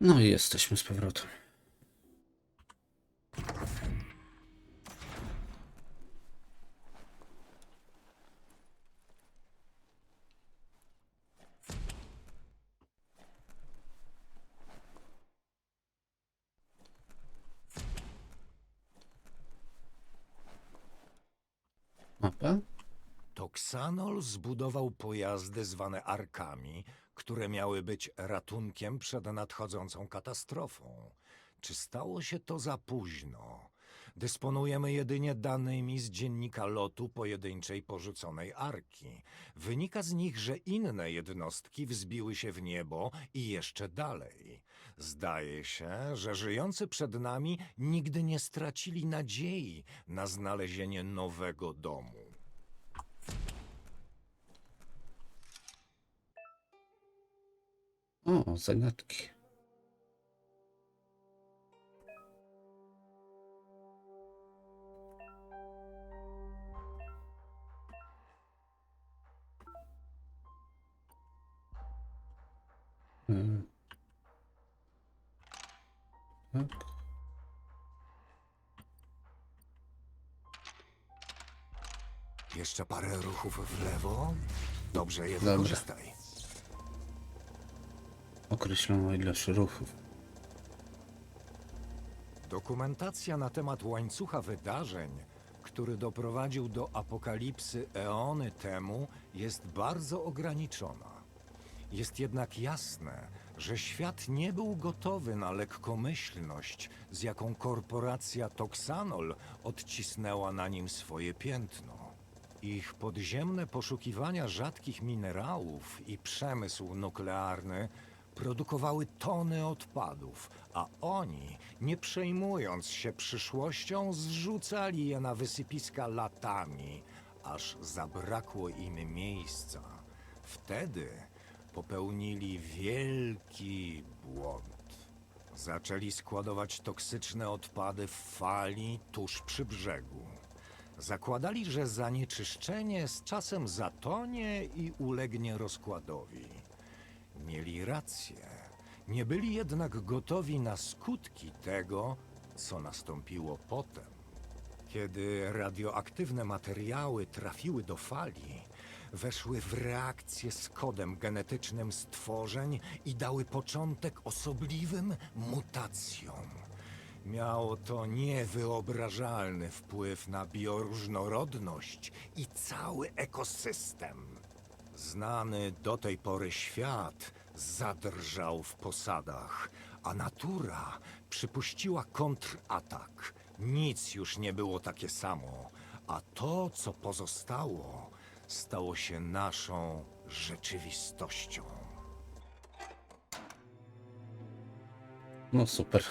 No i jesteśmy z powrotem. Toksanol zbudował pojazdy zwane arkami, które miały być ratunkiem przed nadchodzącą katastrofą. Czy stało się to za późno? Dysponujemy jedynie danymi z dziennika lotu pojedynczej porzuconej arki. Wynika z nich, że inne jednostki wzbiły się w niebo i jeszcze dalej. Zdaje się, że żyjący przed nami nigdy nie stracili nadziei na znalezienie nowego domu. O, zagadki. Hmm. Tak. Jeszcze parę ruchów w lewo. Dobrze je Dobra. wykorzystaj. Określono ilość ruchów. Dokumentacja na temat łańcucha wydarzeń, który doprowadził do apokalipsy eony temu, jest bardzo ograniczona. Jest jednak jasne, że świat nie był gotowy na lekkomyślność, z jaką korporacja Toxanol odcisnęła na nim swoje piętno. Ich podziemne poszukiwania rzadkich minerałów i przemysł nuklearny produkowały tony odpadów, a oni, nie przejmując się przyszłością, zrzucali je na wysypiska latami, aż zabrakło im miejsca. Wtedy popełnili wielki błąd. Zaczęli składować toksyczne odpady w fali tuż przy brzegu. Zakładali, że zanieczyszczenie z czasem zatonie i ulegnie rozkładowi. Mieli rację. Nie byli jednak gotowi na skutki tego, co nastąpiło potem. Kiedy radioaktywne materiały trafiły do fali, weszły w reakcję z kodem genetycznym stworzeń i dały początek osobliwym mutacjom. Miało to niewyobrażalny wpływ na bioróżnorodność i cały ekosystem. Znany do tej pory świat zadrżał w posadach, a natura przypuściła kontratak. Nic już nie było takie samo, a to, co pozostało, stało się naszą rzeczywistością. No super.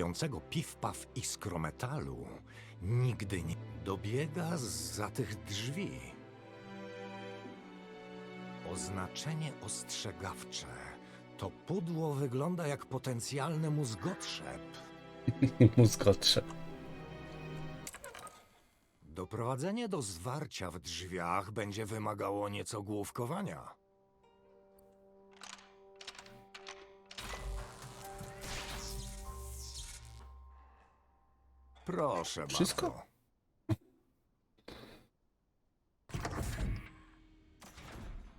Robiącego piw-paw iskrometalu nigdy nie dobiega za tych drzwi. Oznaczenie ostrzegawcze. To pudło wygląda jak potencjalny mózgotrzep. Mózgotrze. Doprowadzenie do zwarcia w drzwiach będzie wymagało nieco główkowania. Proszę Wszystko? bardzo.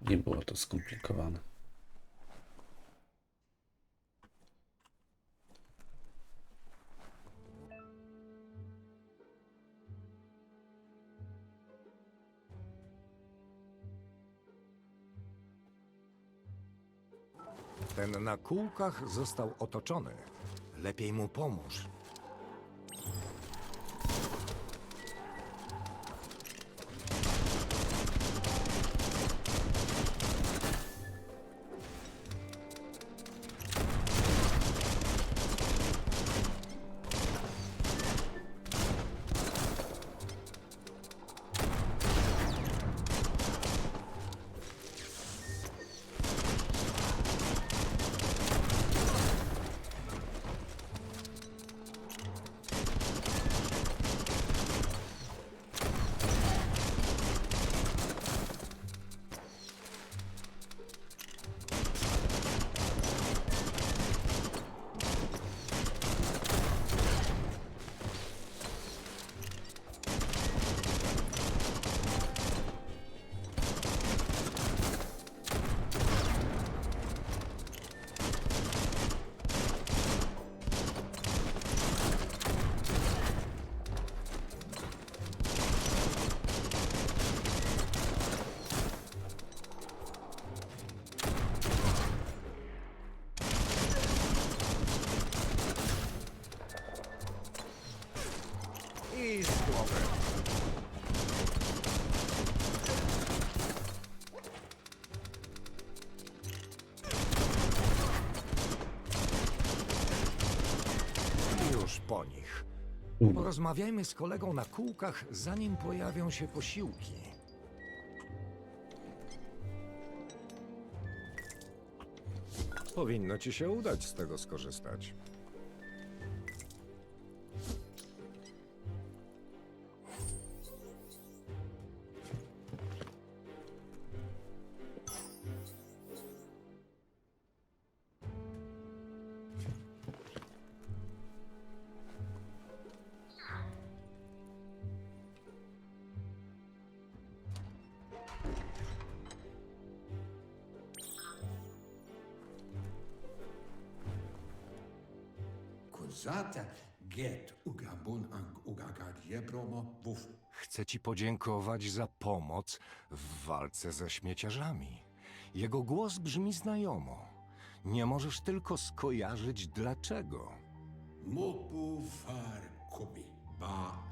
Nie było to skomplikowane. Ten na kółkach został otoczony. Lepiej mu pomóż. Porozmawiajmy z kolegą na kółkach, zanim pojawią się posiłki. Powinno ci się udać z tego skorzystać. Kozata get ugabun ang jebromo wuf. Chcę ci podziękować za pomoc w walce ze śmieciarzami. Jego głos brzmi znajomo. Nie możesz tylko skojarzyć dlaczego. Mopu far ba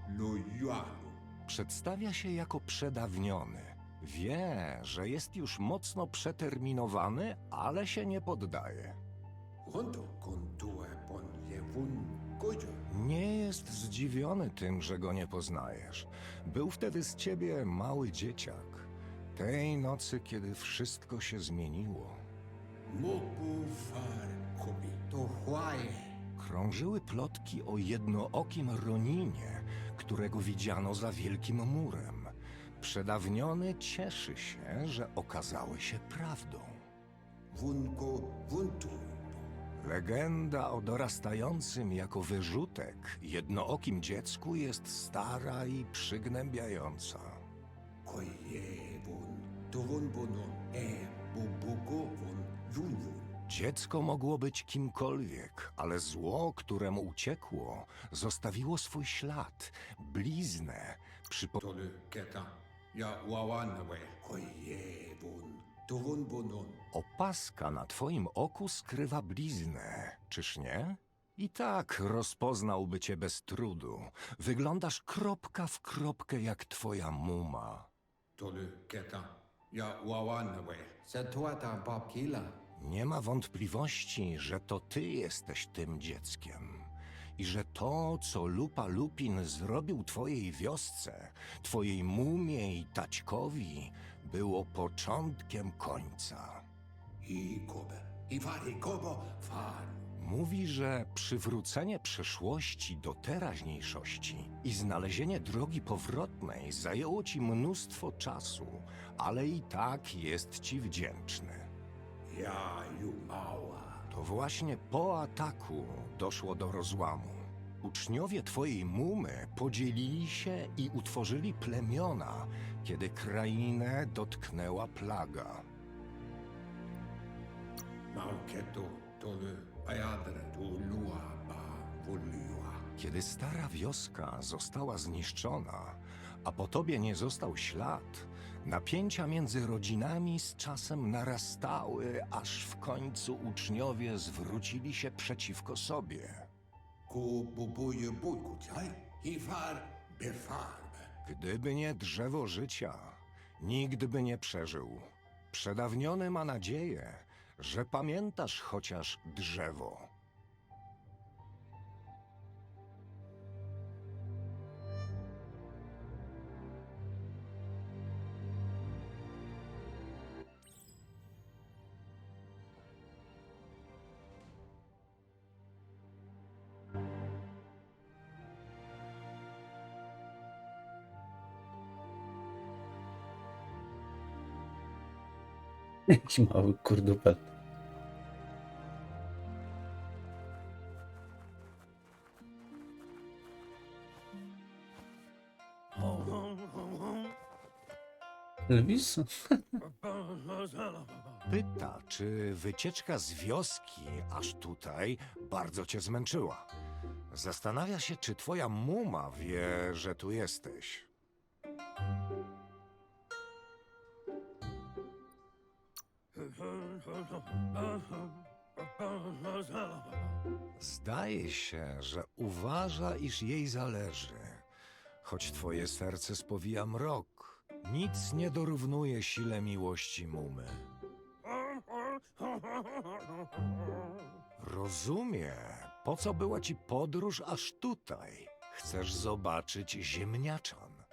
yuanu. Przedstawia się jako przedawniony. Wie, że jest już mocno przeterminowany, ale się nie poddaje. Jewun kojo. Nie jest zdziwiony tym, że go nie poznajesz. Był wtedy z ciebie mały dzieciak. Tej nocy, kiedy wszystko się zmieniło. Krążyły plotki o jednookim Roninie, którego widziano za wielkim murem. Przedawniony cieszy się, że okazały się prawdą. Wunko wuntu. Legenda o dorastającym jako wyrzutek jednookim dziecku jest stara i przygnębiająca. E. Dziecko mogło być kimkolwiek, ale zło, któremu uciekło, zostawiło swój ślad, bliznę, przypo... Tole keta. Ja wawanawe. Koye Opaska na twoim oku skrywa bliznę, czyż nie? I tak rozpoznałby cię bez trudu. Wyglądasz kropka w kropkę jak twoja muma. Keta. Ja. Nie ma wątpliwości, że to ty jesteś tym dzieckiem. I że to, co Lupa Lupin zrobił twojej wiosce, twojej mumie i taćkowi, było początkiem końca. I kobe. I far i kobo. Mówi, że przywrócenie przeszłości do teraźniejszości i znalezienie drogi powrotnej zajęło ci mnóstwo czasu, ale i tak jest ci wdzięczny. Ja ju mała. To właśnie po ataku doszło do rozłamu. Uczniowie twojej mumy podzielili się i utworzyli plemiona, kiedy krainę dotknęła plaga. Ajadre tu wuliua. Kiedy stara wioska została zniszczona, a po tobie nie został ślad, napięcia między rodzinami z czasem narastały, aż w końcu uczniowie zwrócili się przeciwko sobie. Ku bubuje. I far befarbe. Gdyby nie drzewo życia, nikt by nie przeżył. Przedawniony ma nadzieję, że pamiętasz chociaż drzewo. Jaki mały kurdupel. Elvis? Pyta, czy wycieczka z wioski aż tutaj bardzo cię zmęczyła. Zastanawia się, czy twoja muma wie, że tu jesteś. Zdaje się, że uważa, iż jej zależy. choć twoje serce spowija mrok, nic nie dorównuje sile miłości mumy. Rozumie, po co była ci podróż aż tutaj. Chcesz zobaczyć ziemniaczan.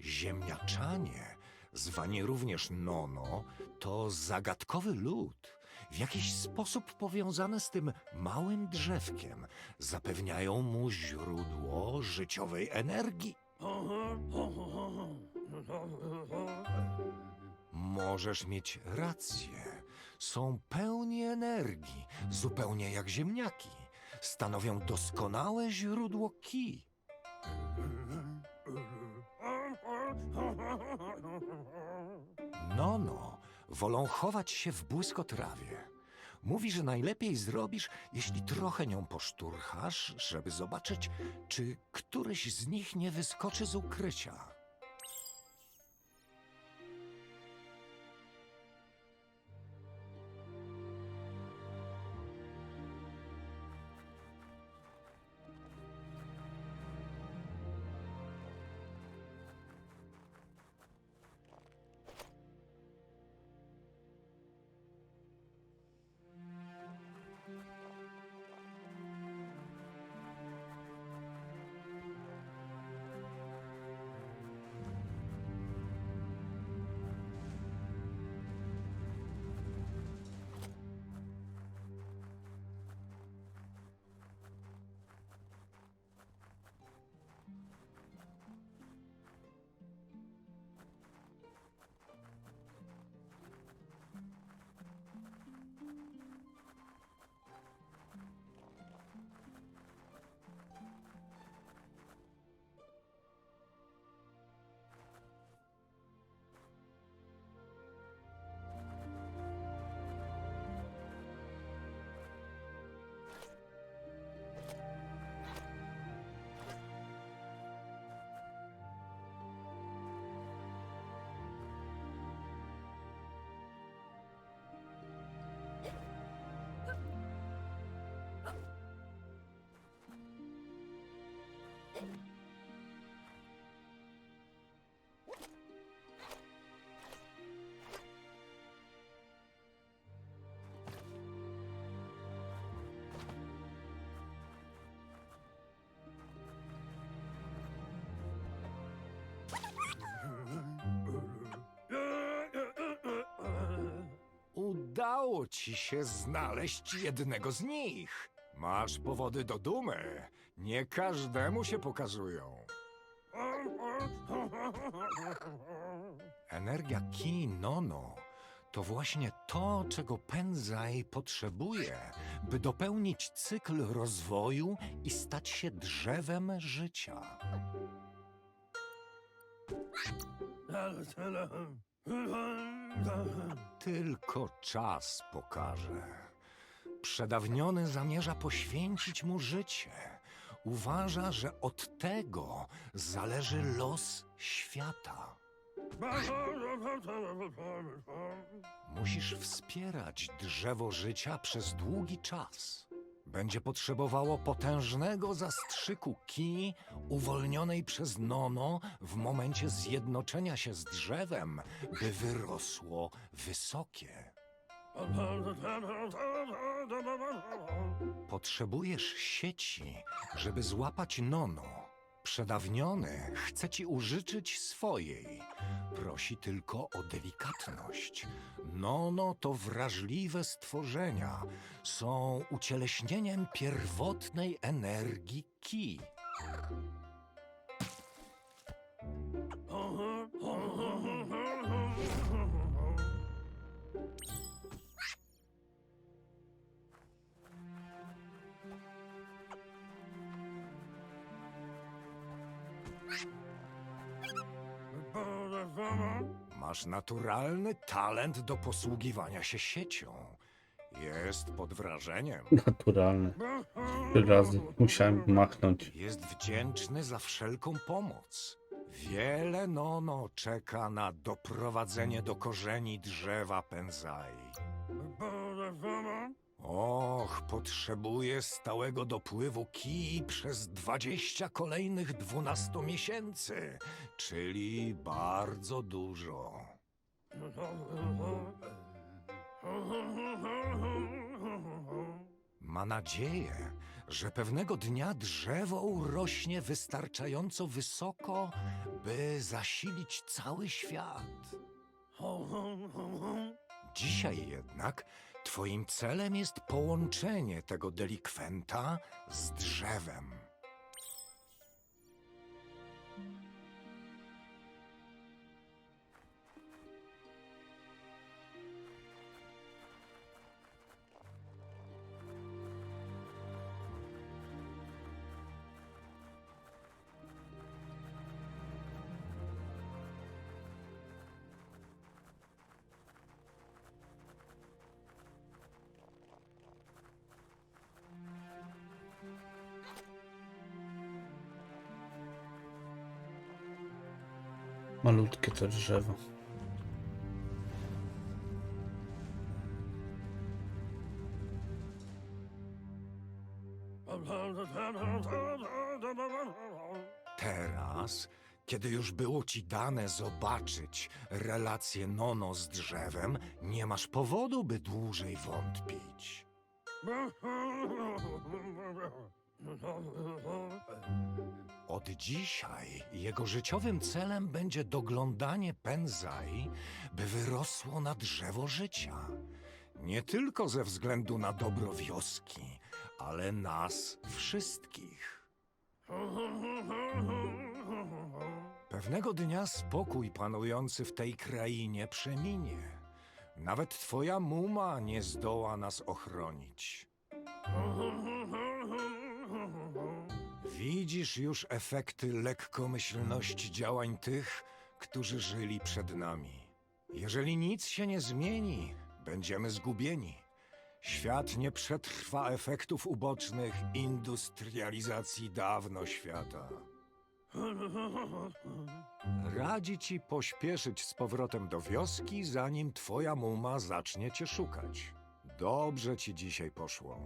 Ziemniaczanie, zwani również Nono, to zagadkowy lud, w jakiś sposób powiązany z tym małym drzewkiem. Zapewniają mu źródło życiowej energii. Możesz mieć rację. Są pełni energii, zupełnie jak ziemniaki. Stanowią doskonałe źródło ki. No, no, wolą chować się w błyskotrawie. Mówi, że najlepiej zrobisz, jeśli trochę nią poszturchasz, żeby zobaczyć, czy któryś z nich nie wyskoczy z ukrycia. Udało ci się znaleźć jednego z nich. Masz powody do dumy. Nie każdemu się pokazują. Energia Ki Nono to właśnie to, czego Pędzaj potrzebuje, by dopełnić cykl rozwoju i stać się drzewem życia. Tylko czas pokaże. Przedawniony zamierza poświęcić mu życie. Uważa, że od tego zależy los świata. Musisz wspierać drzewo życia przez długi czas. Będzie potrzebowało potężnego zastrzyku ki uwolnionej przez Nono w momencie zjednoczenia się z drzewem, by wyrosło wysokie. Potrzebujesz sieci, żeby złapać Nono. Przedawniony chce ci użyczyć swojej. Prosi tylko o delikatność. Nono to wrażliwe stworzenia. Są ucieleśnieniem pierwotnej energii ki. Masz naturalny talent do posługiwania się siecią. Jest pod wrażeniem. Naturalne. Trzy razy musiałem machnąć. Jest wdzięczny za wszelką pomoc. Wiele Nono czeka na doprowadzenie do korzeni drzewa pędzai. Och, potrzebuje stałego dopływu kij przez 20 kolejnych 12 miesięcy, czyli bardzo dużo. Ma nadzieję, że pewnego dnia drzewo urośnie wystarczająco wysoko, by zasilić cały świat. Dzisiaj jednak twoim celem jest połączenie tego delikwenta z drzewem. Malutkie to drzewo. Teraz, kiedy już było ci dane zobaczyć relację Nono z drzewem, nie masz powodu, by dłużej wątpić. Od dzisiaj jego życiowym celem będzie doglądanie Penzai, by wyrosło na drzewo życia. Nie tylko ze względu na dobro wioski, ale nas wszystkich. Pewnego dnia spokój panujący w tej krainie przeminie. Nawet twoja muma nie zdoła nas ochronić. Widzisz już efekty lekkomyślności działań tych, którzy żyli przed nami. Jeżeli nic się nie zmieni, będziemy zgubieni. Świat nie przetrwa efektów ubocznych industrializacji dawno świata. Radzi ci pośpieszyć z powrotem do wioski, zanim twoja muma zacznie cię szukać. Dobrze ci dzisiaj poszło.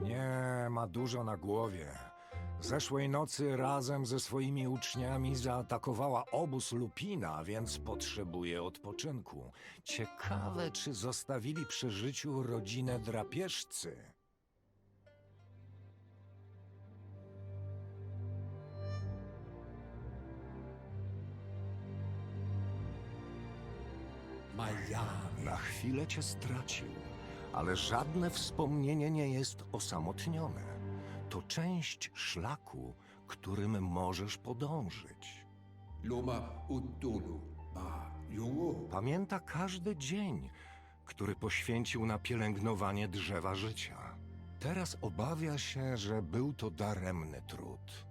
Nie, ma dużo na głowie. Zeszłej nocy razem ze swoimi uczniami zaatakowała obóz Lupina, więc potrzebuje odpoczynku. Ciekawe, czy zostawili przy życiu rodzinę drapieżcy. Miami. Na chwilę cię stracił, ale żadne wspomnienie nie jest osamotnione. To część szlaku, którym możesz podążyć. Loma Utulu. Ba Jungu. Pamięta każdy dzień, który poświęcił na pielęgnowanie drzewa życia. Teraz obawia się, że był to daremny trud.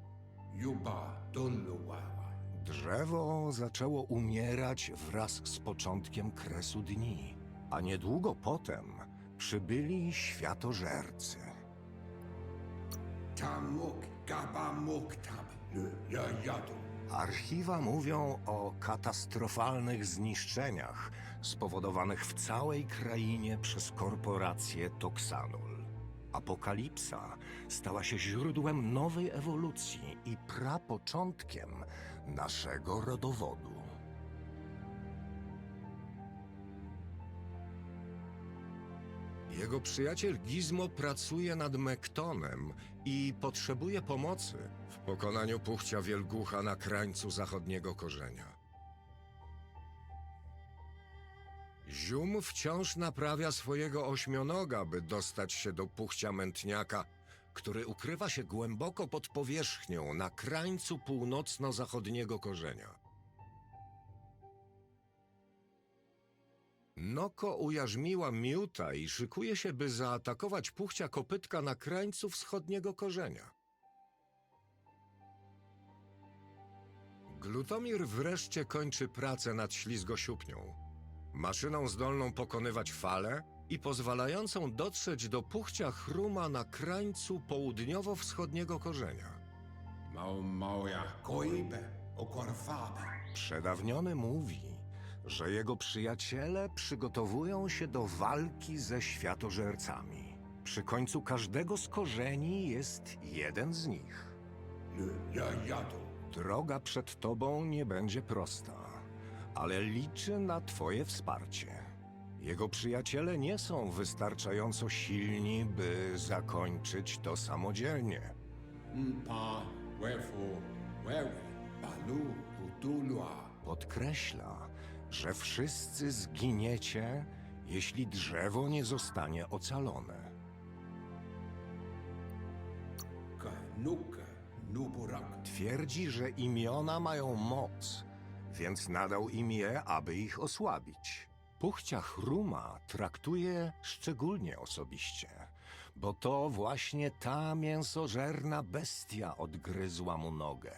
Yuba Dunluwawa. Drzewo zaczęło umierać wraz z początkiem kresu dni, a niedługo potem przybyli światożercy. Tamuk Gabamuk Tab. Le Yadu. Archiwa mówią o katastrofalnych zniszczeniach spowodowanych w całej krainie przez korporację Toxanol. Apokalipsa stała się źródłem nowej ewolucji i prapoczątkiem naszego rodowodu. Jego przyjaciel Gizmo pracuje nad Mektonem i potrzebuje pomocy w pokonaniu puchcia wielgucha na krańcu zachodniego korzenia. Zium wciąż naprawia swojego ośmionoga, by dostać się do puchcia mętniaka, który ukrywa się głęboko pod powierzchnią na krańcu północno-zachodniego korzenia. Noko ujarzmiła miuta i szykuje się, by zaatakować puchcia kopytka na krańcu wschodniego korzenia. Glutomir wreszcie kończy pracę nad ślizgosiupnią. Maszyną zdolną pokonywać fale i pozwalającą dotrzeć do puchcia chruma na krańcu południowo-wschodniego korzenia. Mau Mauja. Koibe. Okorfabe. Przedawniony mówi, że jego przyjaciele przygotowują się do walki ze światożercami. Przy końcu każdego z korzeni jest jeden z nich. Le Yayato. Droga przed tobą nie będzie prosta, ale liczy na twoje wsparcie. Jego przyjaciele nie są wystarczająco silni, by zakończyć to samodzielnie. Mpa. Wherefore. Where? Balu. Utulua. Podkreśla, że wszyscy zginiecie, jeśli drzewo nie zostanie ocalone. Kanuka. Nuburak. Twierdzi, że imiona mają moc, więc nadał im je, aby ich osłabić. Puchcia Chruma traktuje szczególnie osobiście, bo to właśnie ta mięsożerna bestia odgryzła mu nogę.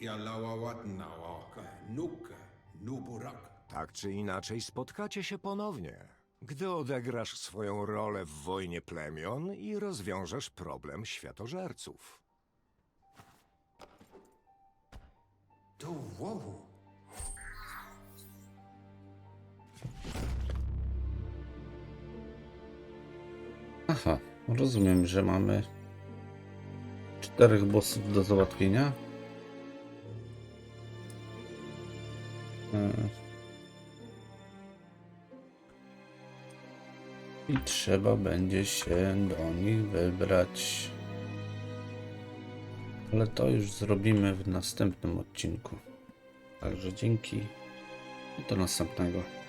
Yalawawat nawa. Kanuka. Nuburak. Tak czy inaczej spotkacie się ponownie, gdy odegrasz swoją rolę w wojnie plemion i rozwiążesz problem światożerców. To wowu. Aha, rozumiem, że mamy czterech bossów do załatwienia. I trzeba będzie się do nich wybrać. Ale to już zrobimy w następnym odcinku. Także dzięki i do następnego.